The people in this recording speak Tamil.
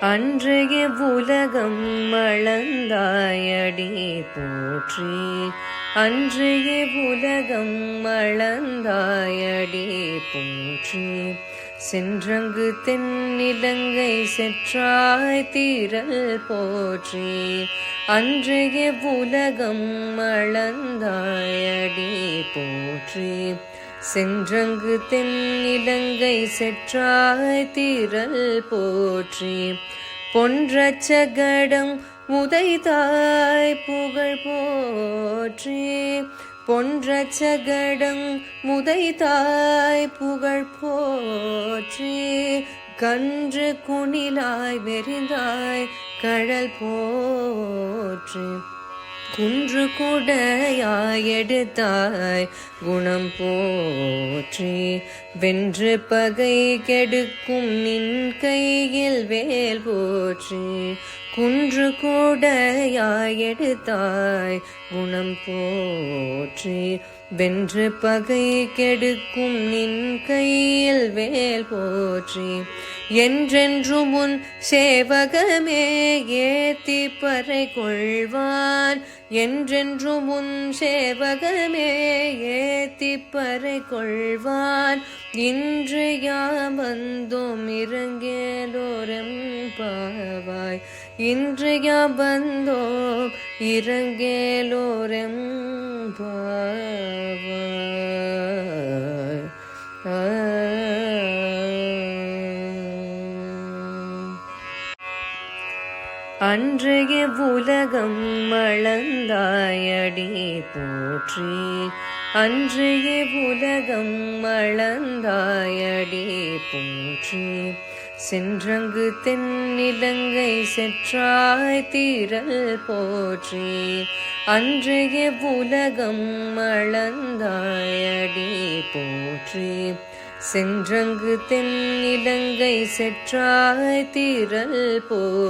அன்றைய உலகம் மளந்தாயடி போற்றி. அன்றைய உலகம் மளந்தாயடி போற்றி. சென்றங்கு தென்னிலங்கை செற்றாய் தீரல் போற்றி. அன்றைய உலகம் மளந்தாயடி போற்றி. சென்றங்கு தென்னிலங்கை செற்றாய் தீரல் போற்றி. பொன்றச்சகடம் உதைதாய் புகழ் போற்றி. பொன்றச்சகடம் முதைதாய் புகழ் போற்றி. கன்று குணிலாய் வெறிந்தாய் கழல் போற்றி. குன்று குடையாயெடுத்தாய் குணம் போற்றி வென்று பகை கெடுக்கும் நின் கையில் வேல் போற்றி. குன்று கூடையாயெடுத்தாய் குணம் போற்றி வென்று பகை கெடுக்கும் நின் கையில் வேல் போற்றி. என்றென்றும் உன் சேவகமே ஏத்தி பறை கொள்வான். என்றென்றும் உன் சேவகமே ஏத்தி பறை கொள்வான். இன்று யாம் வந்தோம் இறங்கேலோரம் பாவாய். இன்று யாம் வந்தோம் இறங்கேலோரம் அன்றைய உலகம் மளந்தாயடி போற்றி. அன்றைய உலகம் மளந்தாயடி போற்றி. சென்றங்கு தென்னிலங்கை செற்றாய் தீரல் போற்றி. அன்றைய உலகம் மளந்தாயடி போற்றி. சென்றங்கு தென்னிலங்கை செற்றாய் தீரல் போ